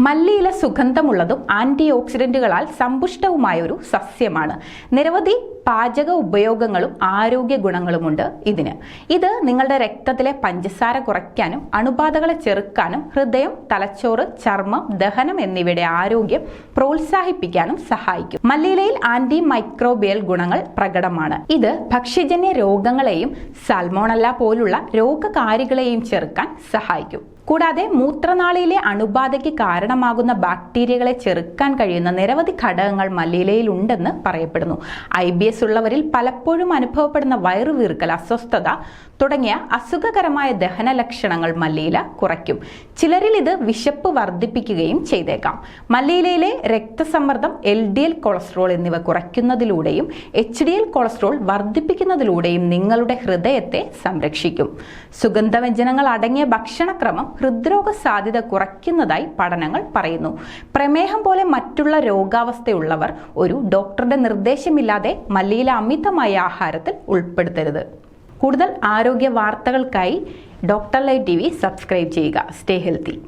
മല്ലിയില സുഗന്ധമുള്ളതും ആന്റി ഓക്സിഡന്റുകളാൽ സമ്പുഷ്ടവുമായ ഒരു സസ്യമാണ്. നിരവധി പാചക ഉപയോഗങ്ങളും ആരോഗ്യ ഗുണങ്ങളുമുണ്ട് ഇതിന്. ഇത് നിങ്ങളുടെ രക്തത്തിലെ പഞ്ചസാര കുറയ്ക്കാനും അണുബാധകളെ ചെറുക്കാനും ഹൃദയം തലച്ചോറ് ചർമ്മം ദഹനം എന്നിവയുടെ ആരോഗ്യം പ്രോത്സാഹിപ്പിക്കാനും സഹായിക്കും. മല്ലിയിലയിൽ ആന്റി മൈക്രോബിയൽ ഗുണങ്ങൾ പ്രകടമാണ്. ഇത് ഭക്ഷ്യജന്യ രോഗങ്ങളെയും സൽമോണല്ല പോലുള്ള രോഗകാരികളെയും ചെറുക്കാൻ സഹായിക്കും. കൂടാതെ മൂത്രനാളിയിലെ അണുബാധയ്ക്ക് കാരണമാകുന്ന ബാക്ടീരിയകളെ ചെറുക്കാൻ കഴിയുന്ന നിരവധി ഘടകങ്ങൾ മല്ലിയിലയിൽ ഉണ്ടെന്ന് പറയപ്പെടുന്നു. ഐ ബി എസ് ഉള്ളവരിൽ പലപ്പോഴും അനുഭവപ്പെടുന്ന വയറുവീർക്കൽ അസ്വസ്ഥത തുടങ്ങിയ അസുഖകരമായ ദഹന ലക്ഷണങ്ങൾ മല്ലിയില കുറയ്ക്കും. ചിലരിൽ ഇത് വിശപ്പ് വർദ്ധിപ്പിക്കുകയും ചെയ്തേക്കാം. മല്ലിയിലയിലെ രക്തസമ്മർദ്ദം എൽ ഡി എൽ കൊളസ്ട്രോൾ എന്നിവ കുറയ്ക്കുന്നതിലൂടെയും എച്ച് ഡി എൽ കൊളസ്ട്രോൾ വർദ്ധിപ്പിക്കുന്നതിലൂടെയും നിങ്ങളുടെ ഹൃദയത്തെ സംരക്ഷിക്കും. സുഗന്ധവ്യഞ്ജനങ്ങൾ അടങ്ങിയ ഭക്ഷണക്രമം ഹൃദ്രോഗ സാധ്യത കുറയ്ക്കുന്നതായി പഠനങ്ങൾ പറയുന്നു. പ്രമേഹം പോലെ മറ്റുള്ള രോഗാവസ്ഥയുള്ളവർ ഒരു ഡോക്ടറുടെ നിർദ്ദേശമില്ലാതെ മല്ലിയില അമിതമായ ആഹാരത്തിൽ ഉൾപ്പെടുത്തരുത്. കൂടുതൽ ആരോഗ്യ വാർത്തകൾക്കായി doctor live T V subscribe ചെയ്യുക. Stay healthy.